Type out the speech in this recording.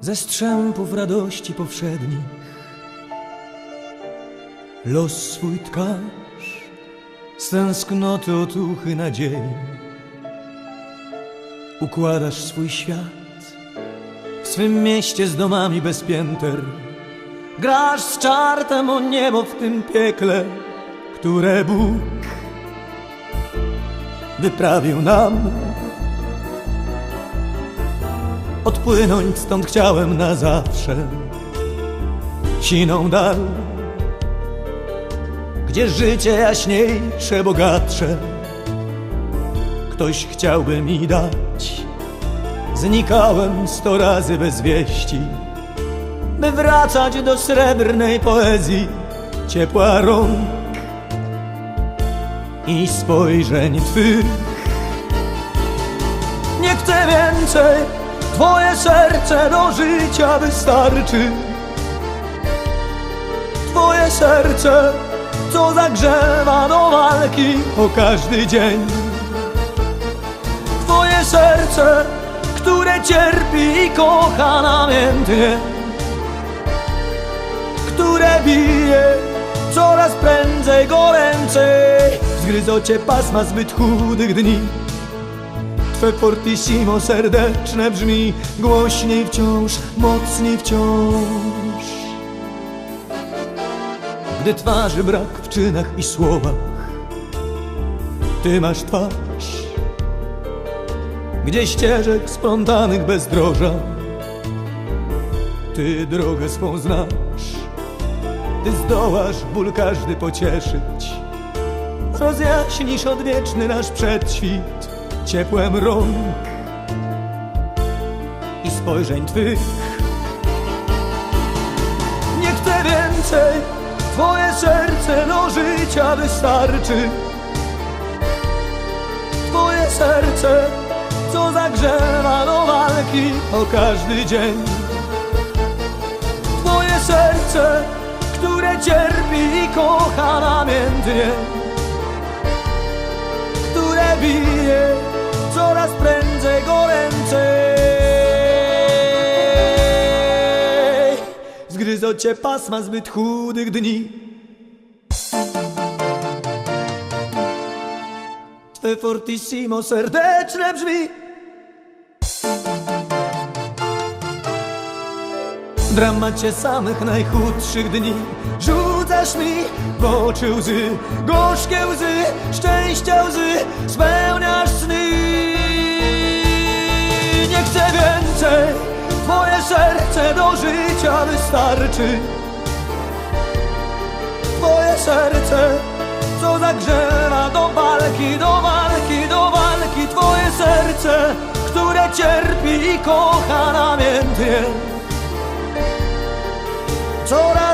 ze strzępów radości powszednich. Los swój tkasz, z tęsknoty otuchy nadziei. Układasz swój świat w swym mieście z domami bez pięter. Grasz z czartem o niebo w tym piekle, które Bóg wyprawił nam. Odpłynąć stąd chciałem na zawsze Siną dal Gdzie życie jaśniejsze, bogatsze Ktoś chciałby mi dać Znikałem sto razy bez wieści By wracać do srebrnej poezji Ciepła rąk I spojrzeń twych. Nie chcę więcej Twoje serce do życia wystarczy. Twoje serce, co zagrzewa do walki o każdy dzień. Twoje serce, które cierpi i kocha namiętnie. Które bije coraz prędzej goręcej Zgryzą cię pasma zbyt chudych dni. Twe fortissimo serdeczne brzmi Głośniej wciąż, mocniej wciąż. Gdy twarzy brak w czynach i słowach Ty masz twarz. Gdzie ścieżek splątanych bezdroża Ty drogę swą znasz. Ty zdołasz ból każdy pocieszyć Rozjaśnisz odwieczny nasz przedświt ciepłem rąk i spojrzeń Twych. Nie chcę więcej, Twoje serce do życia wystarczy. Twoje serce, co zagrzewa do walki o każdy dzień. Twoje serce, które cierpi i kocha namiętnie bije coraz prędzej goręcej. Zgryzą cię pasma zbyt chudych dni. Twe fortissimo serdeczne brzmi. W dramacie samych najchudszych dni Rzucasz mi w oczy łzy Gorzkie łzy, szczęścia łzy Spełniasz sny. Nie chcę więcej Twoje serce do życia wystarczy. Twoje serce Co zagrzewa do walki, do walki, do walki. Twoje serce, które cierpi i kocha namiętnie Coraz